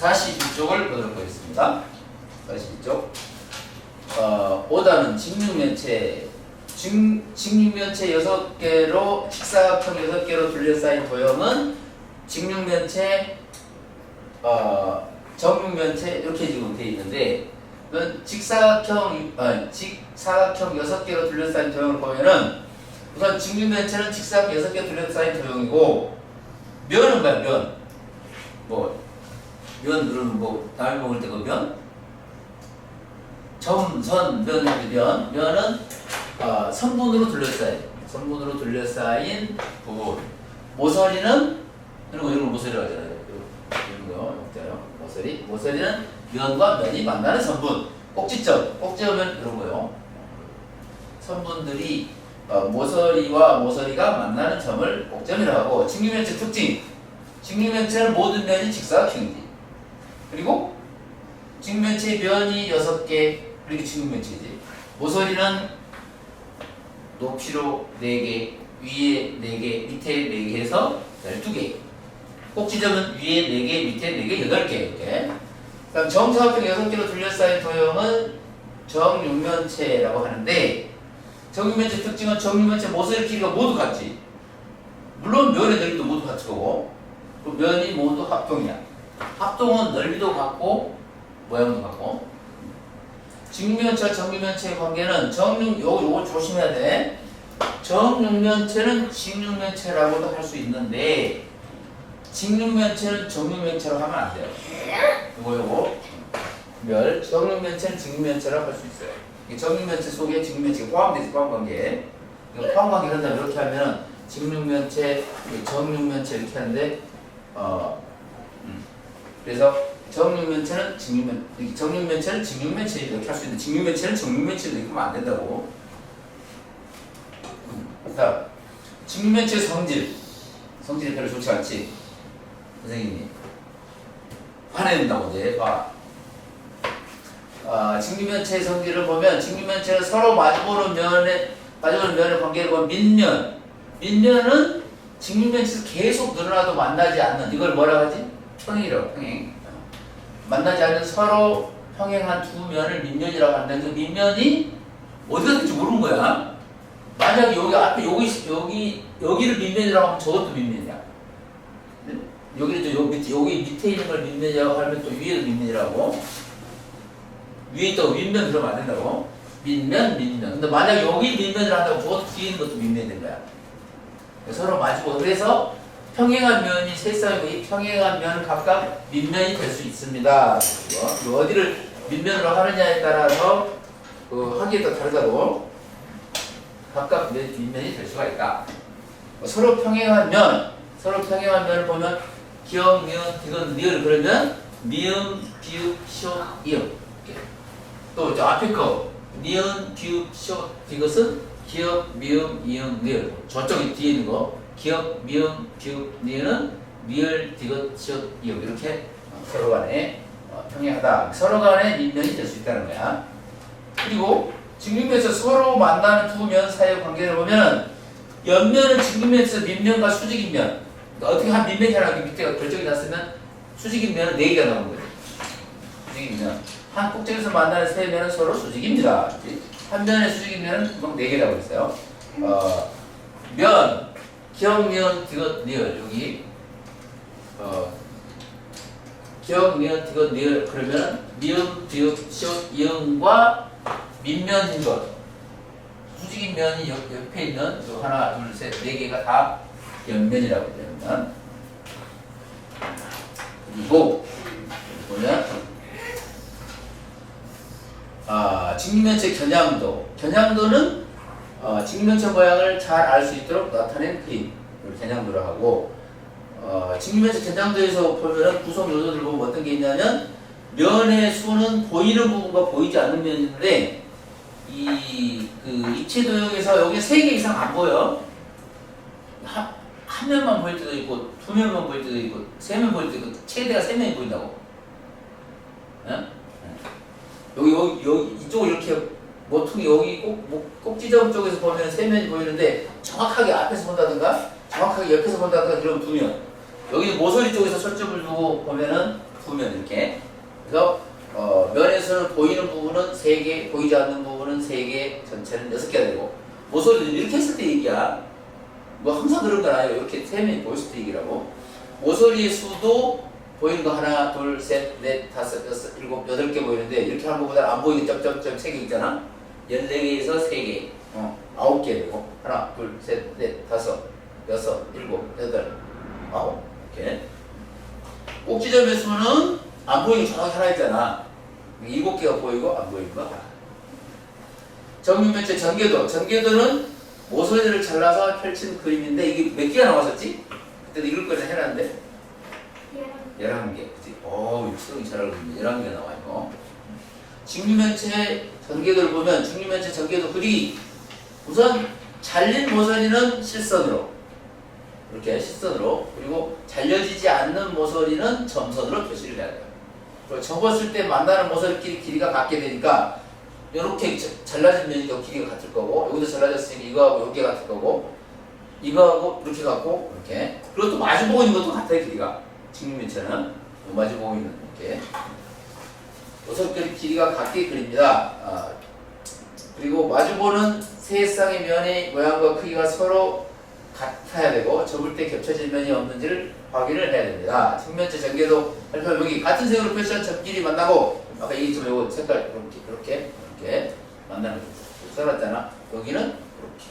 42쪽을 보도록 하겠습니다. 42쪽. 어, 오다는 직육면체 직, 직육면체 6개로 직사각형 6개로 둘러싸인 도형은 직육면체 어, 정육면체 이렇게 지금 되어 있는데 직사각형 어, 직사각형 6개로 둘러싸인 도형을 보면은 우선 직육면체는 직사각형 6개 둘러싸인 도형이고 면은 뭐야 면? 뭐 면, 그러면 뭐, 다음에 먹을 때 그 면? 점, 선, 면, 면. 면은, 어, 성분으로 둘러싸인, 성분으로 둘러싸인 부분. 모서리는, 이런 거, 이런 거 모서리라고 하잖아요. 이런 거, 있잖아요. 모서리. 모서리는 면과 면이 만나는 선분. 꼭지점. 꼭지점은 이런 거요. 선분들이 어, 모서리와 모서리가 만나는 점을 꼭점이라고 하고, 직류면체 특징. 직류면체는 모든 면이 직사각형이지. 그리고 직면체 면이 6개 그리고 직면체지 모서리는 높이로 4개 위에 4개 밑에 4개 해서 12개. 꼭지점은 위에 4개 밑에 4개 8개 이렇게. 그럼 정사각형 6개로 둘러싸인 도형은 정육면체라고 하는데 정육면체 특징은 정육면체 모서리 길이가 모두 같지. 물론 면의 넓이도 모두 같을 거고. 그 면이 모두 합동이야 합동은 넓이도 같고 모양도 같고 직육면체와 정육면체의 관계는 정육 요거 요거 조심해야 돼. 정육면체는 직육면체라고도 할 수 있는데 직육면체는 정육면체라고 하면 안 돼요. 요거 요거 멸 정육면체는 직육면체라고 할 수 있어요. 이 정육면체 속에 직육면체가 포함되어 있어 포함 관계. 이거 포함 관계 한다면 이렇게 하면 직육면체, 정육면체 이렇게 하는데 어 그래서 정육면체는 직육면 정육면체는 직육면체 이렇게 할 수 있는데 직육면체는 정육면체 이렇게 하면 안 된다고. 자, 직육면체 성질 성질이 별로 좋지 않지 선생님이 화낸다고 이제 봐. 아, 직육면체의 성질을 보면 직육면체는 서로 마주보는 면에 마주보는 면의 관계를 보면 민면 민면은 직육면체에서 계속 늘어나도 만나지 않는 이걸 뭐라 하지? 평행이라고 평행 만나지 않는 서로 평행한 두 면을 민면이라고 한다는 그 민면이 어디가 될지 모르는 거야. 만약 여기 앞에 여기 여기 여기를 민면이라고 하면 저것도 민면이야. 네? 여기를 또 여기 여기 밑에 있는 걸 민면이라고 하면 또 위에도 민면이라고. 위에 있다고 민면 그러면 안 된다고. 민면 민면. 근데 만약 여기 민면을 한다고 저것도 뒤에 있는 것도 민면이 된 거야. 서로 마주고 그래서 평행한 면이 세 쌍이고 이 평행한 면은 각각 민면이 될 수 있습니다. 그리고 어디를 민면으로 하느냐에 따라서 그 하기에 따라 다르다고 각각 몇 민면이 될 수가 있다. 뭐 서로 평행한 면, 서로 평행한 면을 보면 기억, 미음, 디귿, 리을 그러면 미음, 비읍, 시옷, 이음. 또 저 앞에 거 니은, 비읍, 디귿은 기억, 미음, 이음, 리을 저쪽에 뒤에 있는 거 기억, 미음, 비읍, 니은은 리을, 디귿, 시옷, 이음 이렇게 서로 간에 어, 평행하다. 서로 간에 민면이 될 수 있다는 거야. 그리고 직육면에서 서로 만나는 두 면 사이의 관계를 보면 옆면은 직육면에서 민면과 수직인 면 그러니까 어떻게 한 민면이 하나 밑에가 결정이 났으면 수직인 면은 네 개가 나오는 거예요. 수직인 면. 한 꼭지에서 만나는 세 면은 서로 수직입니다. 한 면의 수직인 면은 금방 네 개라고 했어요. 어, 면, 기억면, 디귿, 리을 여기. 어, 기억면, 디귿, 리을 그러면 미음, 비읍, 시옷, 이음과 민면인 것. 수직인 면이 옆, 옆에 있는 요 하나, 둘, 셋, 네 개가 다 옆면이라고 되면. 그리고 보면 아, 직면체 겨냥도. 겨냥도는 어, 직면체 모양을 잘 알 수 있도록 나타낸 그림을 겨냥도를 하고 어, 직면체 겨냥도에서 보면은 구성 요소들 보면 어떤 게 있냐면 면의 수는 보이는 부분과 보이지 않는 면이 있는데 이 그 입체 도형에서 여기 세 개 이상 안 보여. 한, 한 면만 보일 때도 있고 두 면만 보일 때도 있고 세 면 보일 때도 있고 최대가 세 면이 보인다고. 예? 여기 여기 여기 이쪽 이렇게 모퉁이 여기 꼭 목- 꼭지점 쪽에서 보면 세 면이 보이는데 정확하게 앞에서 본다든가 정확하게 옆에서 본다든가 이러면 두 면. 여기 모서리 쪽에서 초점을 두고 보면은 두면 이렇게. 그래서 어, 면에서는 보이는 부분은 세 개, 보이지 않는 부분은 세 개, 전체는 여섯 개가 되고 모서리는 이렇게 했을 때 얘기야. 뭐 항상 그런 건 아니에요. 이렇게 세 면이 보였을 때 얘기라고. 모서리의 수도 보이는 거 하나, 둘, 셋, 넷, 다섯, 여섯, 일곱, 여덟 개 보이는데 이렇게 하는 것보다 안 보이는 점점점 세 개 있잖아. 열네 개에서 세 개, 어, 아홉 개 되고 하나, 둘, 셋, 넷, 다섯, 여섯, 일곱, 여덟, 아홉 이렇게. 꼭지점의 수는 안 보이는 게 정확히 하나 있잖아. 일곱 개가 보이고 안 보이는 거. 정육면체 전개도. 전개도는 모서리를 잘라서 펼친 그림인데 이게 몇 개가 나왔었지? 그때도 이걸 거는 해놨는데 11개. 그치? 어우, 수능이 잘 알고 있네. 11개 나와 이거. 직류면체 전개도를 보면 직류면체 전개도 그리 우선 잘린 모서리는 실선으로 이렇게 실선으로 그리고 잘려지지 않는 모서리는 점선으로 표시를 해야 돼요. 그리고 접었을 때 만나는 모서리끼리 길이가 같게 되니까 이렇게 자- 잘라진 면이 더 길이가 같을 거고 여기도 잘라졌으니까 이거하고 여기 같을 거고 이거하고 이렇게 같고 이렇게. 그리고 또 마주보고 있는 것도 같아요 길이가. 직류면체는. 마주보고 있는 이렇게 모서리끼리 길이가 같게 그립니다. 아, 그리고 마주보는 세 쌍의 면의 모양과 크기가 서로 같아야 되고 접을 때 겹쳐질 면이 없는지를 확인을 해야 됩니다. 측면체 전개도 여기 같은 색으로 표시한 접끼리 만나고 아까 얘기했지만 요거 색깔 이렇게 이렇게 이렇게 만나는 거 써놨잖아. 여기는 이렇게.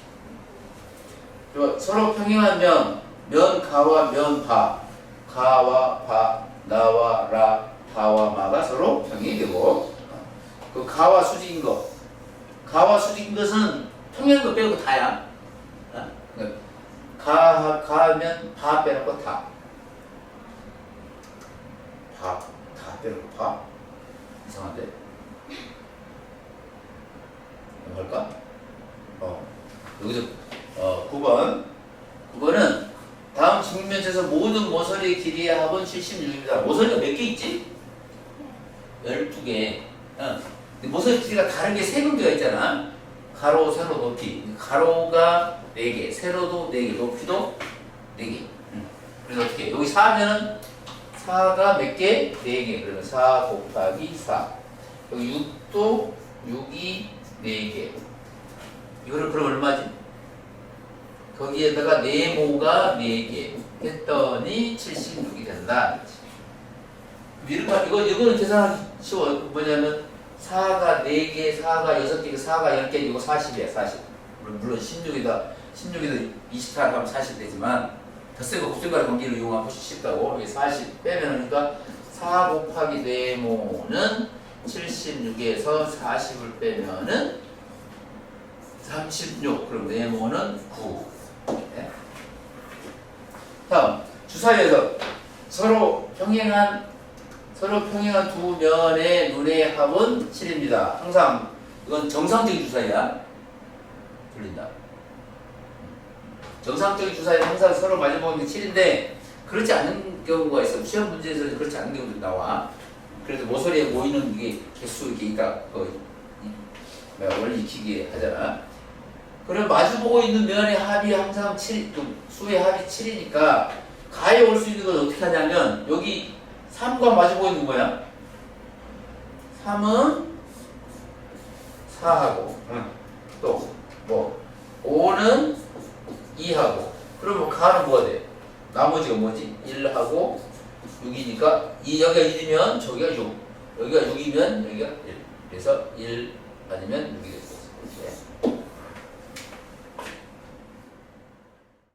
그리고 서로 평행한 면, 면 가와 면 바, 가와 바, 나와 라, 바와 마가 서로 평행이 되고 그 가와 수직인 거, 가와 수직인 것은 평행한 거 빼고 다야. 어? 그 가, 가면 바 빼놓고 다. 바, 다 빼놓고 바? 이상한데? 뭘까? 어, 여기서, 어, 9번. 9번은 다음 직면체에서 모든 모서리 길이의 합은 76입니다. 모서리가 몇 개 있지? 12개. 어. 모서리 길이가 다른 게 세 군데가 있잖아. 가로, 세로, 높이. 가로가 4개, 세로도 4개, 높이도 4개. 음. 그래서 어떻게? 여기 4면은 4가 몇 개? 4개. 그러면 4 곱하기 4. 여기 6도 6이 4개. 이거를 그럼 얼마지? 거기에다가 네모가 4개 했더니 76이 된다. 이거, 이거, 이거는 계산하기 쉬워. 뭐냐면 4가 4개, 4가 6개, 4가 10개, 이거 40이야, 40. 물론 16이다, 16이다 24 하면 40 되지만 덧셈과 곱셈과의 관계를 이용하면 훨씬 쉽다고. 여기 40 빼면 그러니까 4 곱하기 네모는 76에서 40을 빼면은 36. 그럼 네모는 9. 네. 다음 주사위에서 서로 평행한 서로 평행한 두 면의 눈의 합은 7입니다. 항상 이건 정상적인 주사위야. 돌린다. 정상적인 주사위는 항상 서로 마주보는 게 7인데 그렇지 않은 경우가 있어. 시험 문제에서는 그렇지 않은 경우도 나와. 그래서 모서리에 모이는 이게 개수 이게 있다. 그 원리 익히게 하잖아. 그럼 마주보고 있는 면의 합이 항상 7, 그 수의 합이 7이니까 가에 올 수 있는 건 어떻게 하냐면 여기 3과 마주보고 있는 거야. 3은 4하고 또뭐 5는 2하고 그러면 가는 뭐가 돼? 나머지가 뭐지? 1하고 6이니까 이 여기가 1이면 저기가 6 여기가 6이면 여기가 1 그래서 1 아니면 6이 됐어 이렇게